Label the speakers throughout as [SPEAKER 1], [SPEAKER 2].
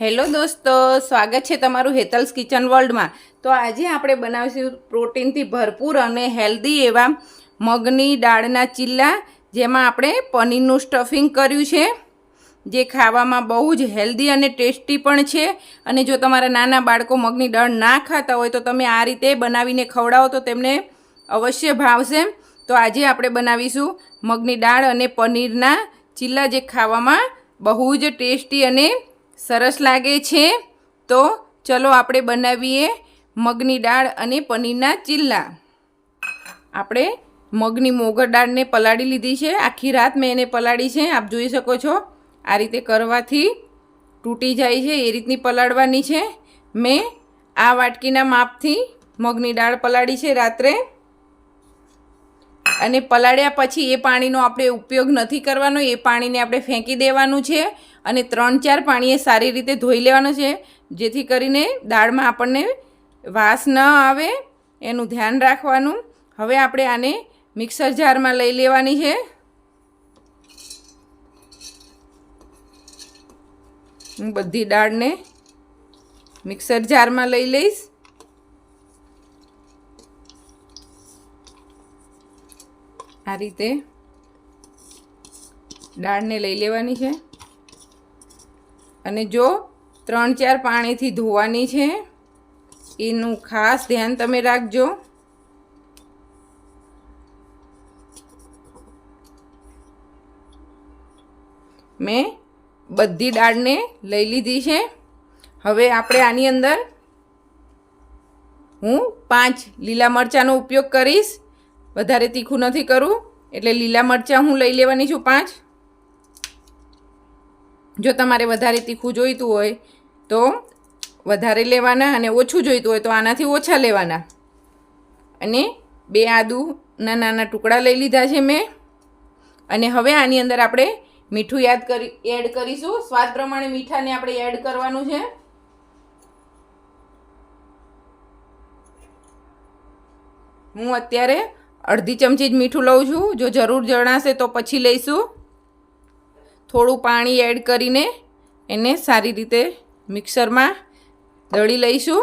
[SPEAKER 1] Hello દોસ્તો, સ્વાગત છે તમારું હેતલ્સ કિચન વર્લ્ડમાં. તો આજે આપણે બનાવીશું પ્રોટીનથી ભરપૂર અને હેલ્ધી એવા મગની દાળના ચીલ્લા, જેમાં આપણે પનીરનું સ્ટફિંગ કર્યું છે, જે ખાવામાં બહુ જ હેલ્ધી અને ટેસ્ટી પણ છે. અને જો તમારા નાના બાળકો મગની દાળ ના ખાતા હોય તો તમે આ રીતે બનાવીને ખવડાવો તો તેમને અવશ્ય ભાવશે. તો આજે આપણે બનાવીશું મગની દાળ અને પનીરના ચીલ્લા, જે ખાવામાં બહુ જ ટેસ્ટી અને સરસ લાગે છે? તો ચલો આપણે બનાવીએ મગની દાળ અને પનીરના ચીલ્લા. આપણે મગની મોગર દાળને પલાળી લીધી છે. આખી રાત મેં એને પલાળી છે. આપ જોઈ શકો છો, આ રીતે કરવાથી તૂટી જાય છે, એ રીતની પલાળવાની છે. મેં આ વાટકીના માપથી મગની દાળ પલાળી છે રાત્રે. અને પલાળ્યા પછી એ પાણીનો આપણે ઉપયોગ નથી કરવાનો, એ પાણીને આપણે ફેંકી દેવાનું છે અને ત્રણ ચાર પાણીએ સારી રીતે ધોઈ લેવાનું છે, જેથી કરીને દાળમાં આપણને વાસ ન આવે, એનું ધ્યાન રાખવાનું. હવે આપણે આને મિક્સર જારમાં લઈ લેવાની છે. હું બધી દાળને મિક્સર જારમાં લઈ લઈશ. આ રીતે દાળને લઈ લેવાની છે. અને જો ત્રણ ચાર પાણીથી ધોવાની છે, એનું ખાસ ધ્યાન તમે રાખજો. મેં બધી દાળને લઈ લીધી છે. હવે આપણે આની અંદર હું પાંચ લીલા મરચાંનો ઉપયોગ કરીશ. વધારે તીખું નથી કરવું એટલે લીલા મરચાં હું લઈ લેવાની છું પાંચ. જો તમારે વધારે તીખું જોઈતું હોય તો વધારે લેવાના અને ઓછું જોઈતું હોય તો આનાથી ઓછા લેવાના. અને બે આદુના નાના ટુકડા લઈ લીધા છે મેં. અને હવે આની અંદર આપણે મીઠું યાદ કરી, એડ કરીશું. સ્વાદ પ્રમાણે મીઠાને આપણે એડ કરવાનું છે. હું અત્યારે અડધી ચમચી જ મીઠું લઉં છું. જો જરૂર જણાશે તો પછી લઈશું. થોડું પાણી એડ કરીને એને સારી રીતે મિક્સરમાં દળી લઈશું.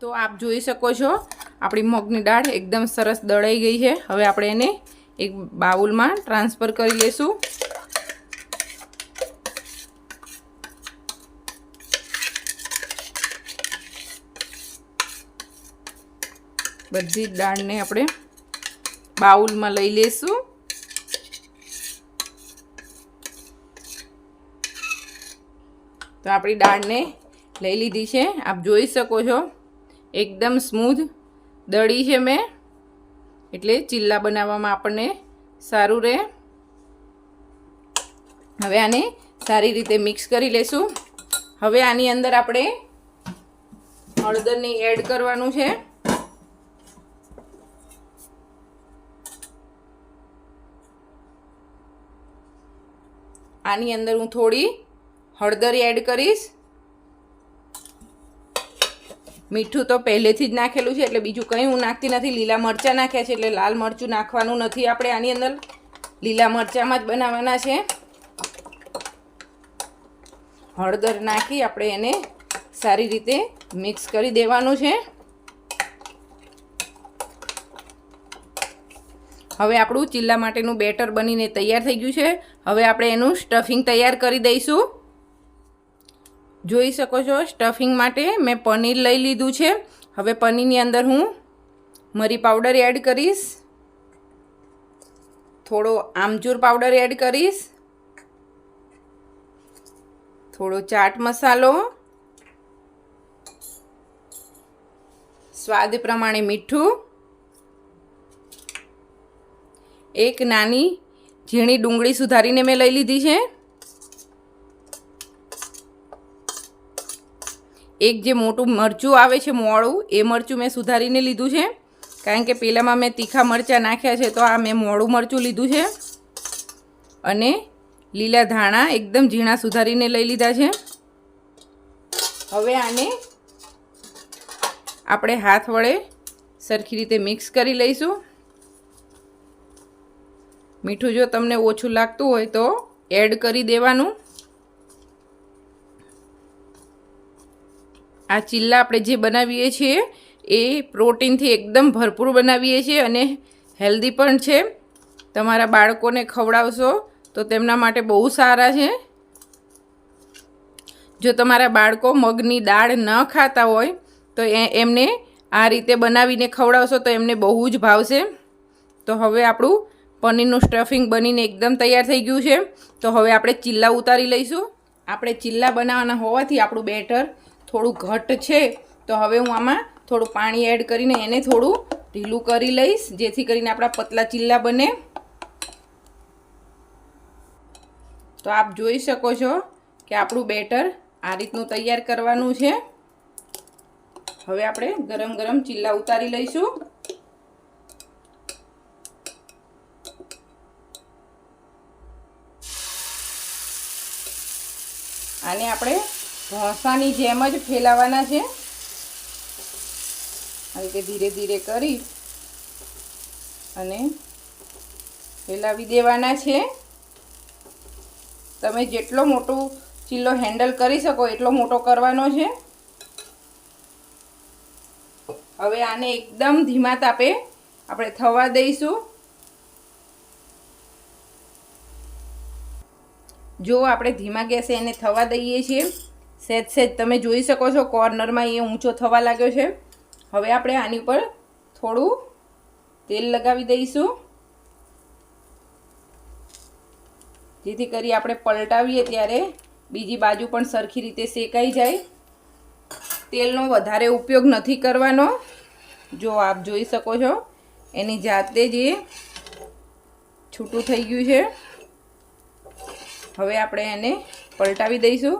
[SPEAKER 1] તો આપ જોઈ શકો છો, આપણી મગની દાળ એકદમ સરસ દળાઈ ગઈ છે. હવે આપણે એને એક બાઉલમાં ટ્રાન્સફર કરી લઈશું બધી જ દાળને આપણે બાઉલમાં લઈ લઈશું તો આપણી દાળને લઈ લીધી છે. આપ જોઈ શકો છો, એકદમ સ્મૂધ, દળી છે મેં. એટલે ચીલ્લા બનાવવામાં આપણને સારું રહે. હવે આને સારી રીતે મિક્સ કરી લેશું. હવે આની અંદર આપણે હળદરને એડ કરવાનું છે. આની અંદર હું થોડી હળદર એડ કરીશ. મીઠું તો પહેલેથી જ નાખેલું છે, એટલે બીજું કંઈ હું નાખતી નથી. લીલા મરચાં નાખ્યા છે, એટલે લાલ મરચું નાખવાનું નથી. આપણે આની અંદર લીલા મરચાંમાં જ બનાવવાના છે. હળદર નાખી આપણે એને સારી રીતે મિક્સ કરી દેવાનું છે. હવે આપણું ચીલા માટેનું બેટર બનીને તૈયાર થઈ ગયું છે. હવે આપણે એનું સ્ટફિંગ તૈયાર કરી દઈશું. જોઈ શકો છો, સ્ટફિંગ માટે મેં પનીર લઈ લીધું છે. હવે પનીરની અંદર હું મરી પાવડર એડ કરીશ. થોડો આમચૂર પાવડર એડ કરીશ. થોડો ચાટ મસાલો. સ્વાદ પ્રમાણે મીઠું. એક નાની ઝીણી ડુંગળી સુધારીને મેં લઈ લીધી છે. એક જે મોટું મરચું આવે છે મોળું, એ મરચું મેં સુધારીને લીધું છે. કારણ કે પહેલાંમાં મેં તીખા મરચાં નાખ્યા છે, તો આ મેં મોળું મરચું લીધું છે. અને લીલા ધાણા એકદમ ઝીણા સુધારીને લઈ લીધા છે. હવે આને આપણે હાથ વડે સરખી રીતે મિક્સ કરી લઈશું. મીઠું જો તમને ઓછું લાગતું હોય તો એડ કરી દેવાનું. આ ચીલ્લા આપણે જે બનાવીએ છીએ એ પ્રોટીનથી એકદમ ભરપૂર બનાવીએ છીએ અને હેલ્ધી પણ છે. તમારા બાળકોને ખવડાવશો તો તેમના માટે બહુ સારા છે. જો તમારા બાળકો મગની દાળ ન ખાતા હોય તો એમને આ રીતે બનાવીને ખવડાવશો તો એમને બહુ જ ભાવશે. તો હવે આપણું પનીરનું સ્ટફિંગ બનીને એકદમ તૈયાર થઈ ગયું છે. તો હવે આપણે ચિલ્લા ઉતારી લઈશું. આપણે ચિલ્લા બનાવવાના હોવાથી આપણું બેટર થોડું ઘટ છે. તો હવે હું આમાં થોડું પાણી એડ કરીને એને થોડું ઢીલું કરી લઈશ, જેથી કરીને આપણા પતલા ચિલ્લા બને. તો આપ જોઈ શકો છો કે આપણું બેટર આ રીતનું તૈયાર કરવાનું છે. હવે આપણે ગરમ ગરમ ચિલ્લા ઉતારી લઈશું. આને આપણે ઢોસાની જેમ જ ફેલાવાના છે. આ રીતે ધીરે ધીરે કરી અને ફેલાવી દેવાના છે. તમે જેટલો મોટો ચીલો હેન્ડલ કરી શકો એટલો મોટો કરવાનો છે. હવે આને એકદમ ધીમા તાપે આપણે થવા દઈશું. જો આપણે ધીમા ગેસે એને થવા દઈએ છીએ સહેજ સહેજ તમે જોઈ શકો છો કોર્નરમાં એ ઊંચો થવા લાગ્યો છે. હવે આપણે આની ઉપર થોડું તેલ લગાવી દઈશું. જેથી કરી આપણે પલટાવીએ ત્યારે બીજી બાજુ પણ સરખી રીતે શેકાઈ જાય. તેલનો વધારે ઉપયોગ નથી કરવાનો. જો આપ જોઈ શકો છો, એની જાતે જ એ છૂટું થઈ ગયું છે. હવે આપણે એને પલટાવી દઈશું.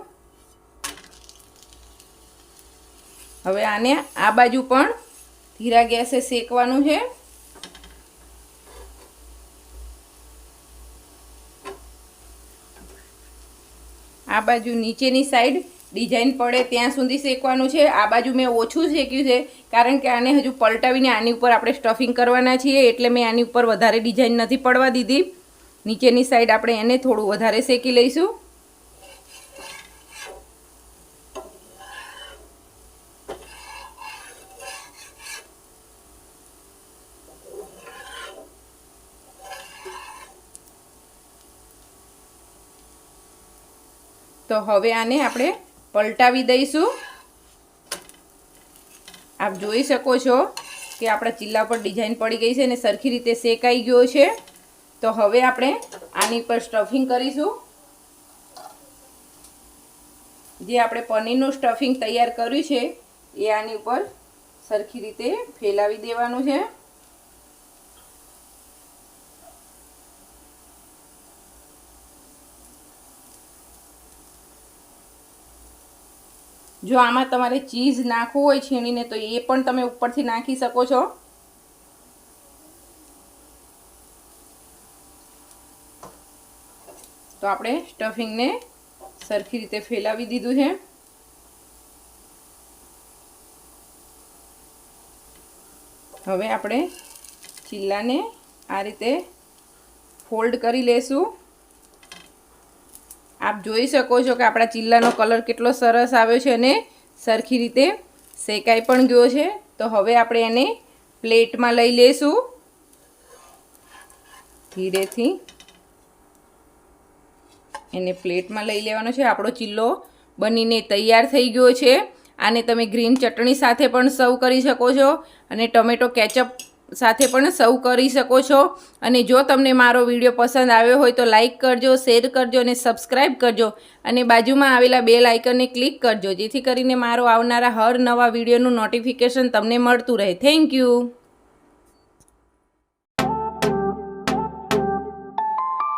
[SPEAKER 1] હવે આને આ બાજુ પણ ધીરા ગેસે શેકવાનું છે. આ બાજુ નીચેની સાઈડ ડિઝાઇન પડે ત્યાં સુધી શેકવાનું છે. આ બાજુ મેં ઓછું શેક્યું છે, કારણ કે આને હજુ પલટાવીને આની ઉપર આપણે સ્ટફિંગ કરવાના છીએ, એટલે મેં આની ઉપર વધારે ડિઝાઇન નથી પડવા દીધી. નીચેની સાઈડ આપણે એને થોડું વધારે શેકી લઈશું. તો હવે આને આપણે પલટાવી દઈશું. આપ જોઈ શકો છો કે આપણા ચીલા પર ડિઝાઇન પડી ગઈ છે અને સરખી રીતે શેકાઈ ગયો છે. તો હવે આપણે આની પર સ્ટફિંગ કરીશું. જે આપણે પનીરનું સ્ટફિંગ તૈયાર કર્યું છે, એ આની ઉપર સરખી રીતે ફેલાવી દેવાનું છે. જો આમાં તમારે ચીઝ નાખવું હોય છીણીને, તો એ પણ તમે ઉપરથી નાખી શકો છો. તો આપણે સ્ટફિંગને સરખી રીતે ફેલાવી દીધું છે. હવે આપણે ચિલ્લાને આ રીતે ફોલ્ડ કરી લેશું. આપ જોઈ શકો છો કે આપણા ચિલ્લાનો કલર કેટલો સરસ આવ્યો છે અને સરખી રીતે શેકાઈ પણ ગયો છે. તો હવે આપણે એને પ્લેટમાં લઈ લેશું. ધીરેથી એને પ્લેટમાં લઈ લેવાનો છે. આપણો ચિલ્લો બનીને તૈયાર થઈ ગયો છે. આને તમે ગ્રીન ચટણી સાથે પણ સર્વ કરી શકો છો અને ટમેટો કેચઅપ સાથે પણ સર્વ કરી શકો છો. અને જો તમને મારો વીડિયો પસંદ આવ્યો હોય તો લાઇક કરજો, શેર કરજો અને સબસ્ક્રાઈબ કરજો. અને બાજુમાં આવેલા બે લાઇકનને ક્લિક કરજો, જેથી કરીને મારો આવનારા હર નવા વિડીયોનું નોટિફિકેશન તમને મળતું રહે. Thank you.